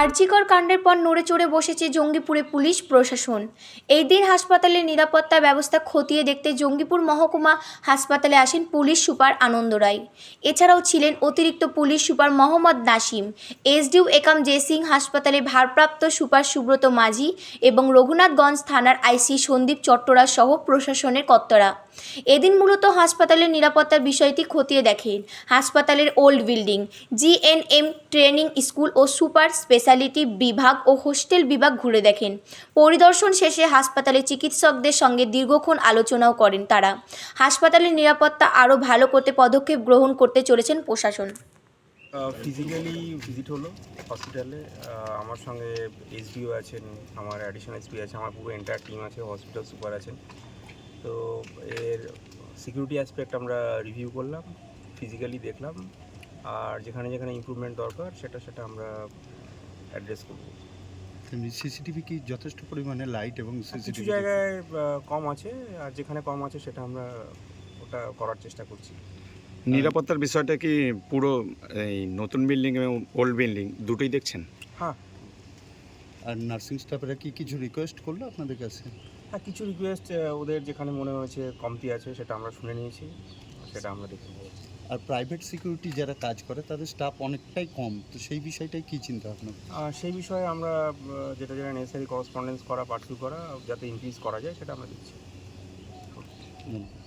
আরজিকর কাণ্ডের পর নড়ে চড়ে বসেছে জঙ্গিপুরে পুলিশ প্রশাসন। এই দিন হাসপাতালের নিরাপত্তা ব্যবস্থা খতিয়ে দেখতে জঙ্গিপুর মহকুমা হাসপাতালে আসেন পুলিশ সুপার আনন্দ রায়। এছাড়াও ছিলেন অতিরিক্ত police super Mohammad Nasim, SDO Ekam জেসিং হাসপাতালের ভারপ্রাপ্ত সুপার সুব্রত মাঝি এবং রঘুনাথগঞ্জ থানার আইসি সন্দীপ চট্টরা সহ প্রশাসনের কর্তারা। এদিন মূলত হাসপাতালের নিরাপত্তার বিষয়টি খতিয়ে দেখেন। হাসপাতালের old building GNM training school ও সুপার স্পেশালিটি বিভাগ ও হোস্টেল বিভাগ ঘুরে দেখেন। পরিদর্শন শেষে হাসপাতালে চিকিৎসকদের সঙ্গে দীর্ঘক্ষণ আলোচনাও করেন তারা। হাসপাতালের নিরাপত্তা আরও ভালো করতে পদক্ষেপ গ্রহণ করতে চলেছেন প্রশাসন। ফিজিক্যালি ভিজিট হলো হসপিটালে আমার সঙ্গে এসবিও আছেন, আমার অ্যাডিশনাল এসপি আছে, আমার পুরো এন্টায়ার টিম আছে হসপিটাল সুপার আছেন। তো এর সিকিউরিটি অ্যাসপেক্ট আমরা রিভিউ করলাম ফিজিক্যালি দেখলাম। আর যেখানে যেখানে ইমপ্রুভমেন্ট দরকার সেটা সেটা আমরা অ্যাড্রেস করব। সিসিটিভি কি যথেষ্ট পরিমাণে লাইট এবং কিছু সিসিটিভি জায়গায় কম আছে আর যেখানে কম আছে সেটা আমরা ওটা করার চেষ্টা করছি। নিরাপত্তার বিষয়টা কি পুরো এই নতুন বিল্ডিং এবং ওল্ড বিল্ডিং দুটোই দেখছেন? হ্যাঁ। আর নার্সিং স্টাফেরা কি কিছু রিকোয়েস্ট করল আপনাদের কাছে? হ্যাঁ কিছু রিকোয়েস্ট ওদের যেখানে মনে হয়েছে কমতি আছে সেটা আমরা শুনে নিয়েছি সেটা আমরা দেখে নেব। আর প্রাইভেট সিকিউরিটি যারা কাজ করে তাদের স্টাফ অনেকটাই কম। তো সেই বিষয়টাই কী চিন্তা ভাবনা? আর সেই বিষয়ে আমরা যেটা যেটা নেসেসারি করসপন্ডেন্স করা পার্সু করা যাতে ইনক্রিজ করা যায় সেটা আমরা দিচ্ছি ধন্যবাদ।